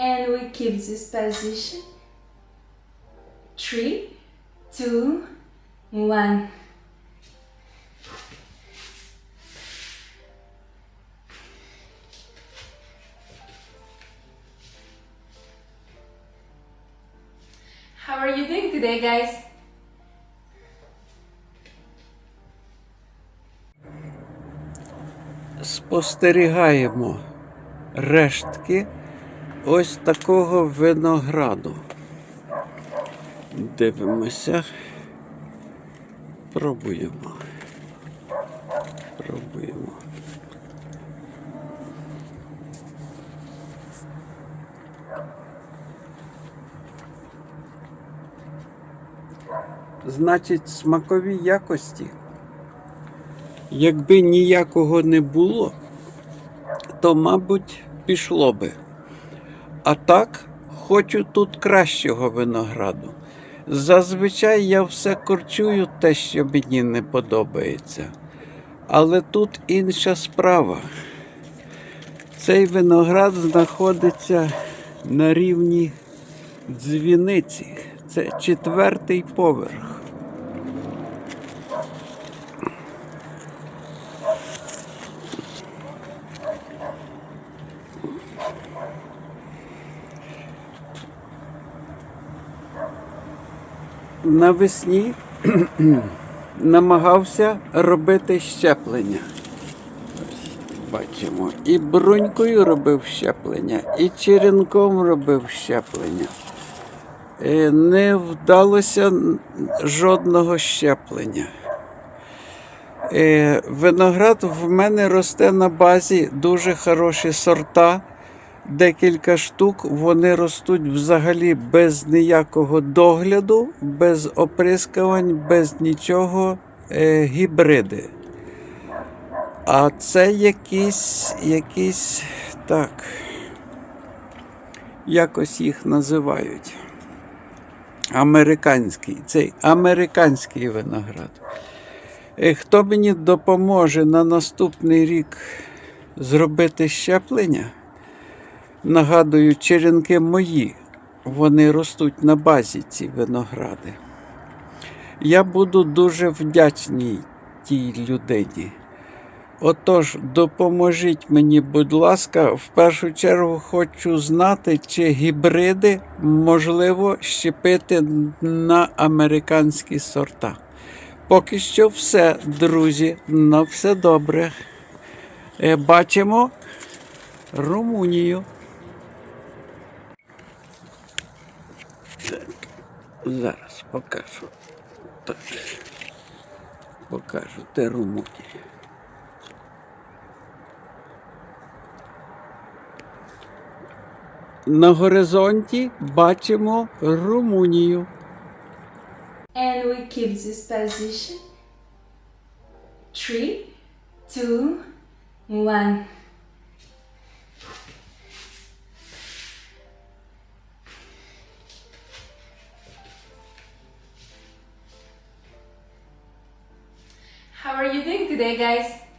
And we keep this position. Three, two, one. How are you doing today, guys? спостерігаємо рештки ось такого винограду. Дивимося. Пробуємо. Пробуємо. Значить, смакові якості. Якби ніякого не було, то, мабуть, пішло би. А так, хочу тут кращого винограду. Зазвичай я все корчую те, що мені не подобається. Але тут інша справа. Цей виноград знаходиться на рівні дзвіниці. Це четвертий поверх. Навесні намагався робити щеплення. Бачимо. І брунькою робив щеплення, і черенком робив щеплення. Е, Не вдалося жодного щеплення. Е, Виноград в мене росте на базі дуже хороші сорта. Декілька штук вони ростуть взагалі без ніякого догляду, без оприскувань, без нічого е, гібриди. А це якісь, якісь так, якось їх називають. Американський, цей американський виноград. Е, Хто мені допоможе на наступний рік зробити щеплення? Нагадую, черенки мої, вони ростуть на базі ці виногради. Я буду дуже вдячний тій людині. Отож, допоможіть мені, будь ласка, в першу чергу хочу знати, чи гібриди можливо щепити на американські сорта. Поки що все, друзі, на все добре. Е, Бачимо Румунію. Так, зараз покажу. Так. Покажу, де Румунія. На горизонті бачимо Румунію. And we keep this position. Three, two, one. How are you doing today, guys?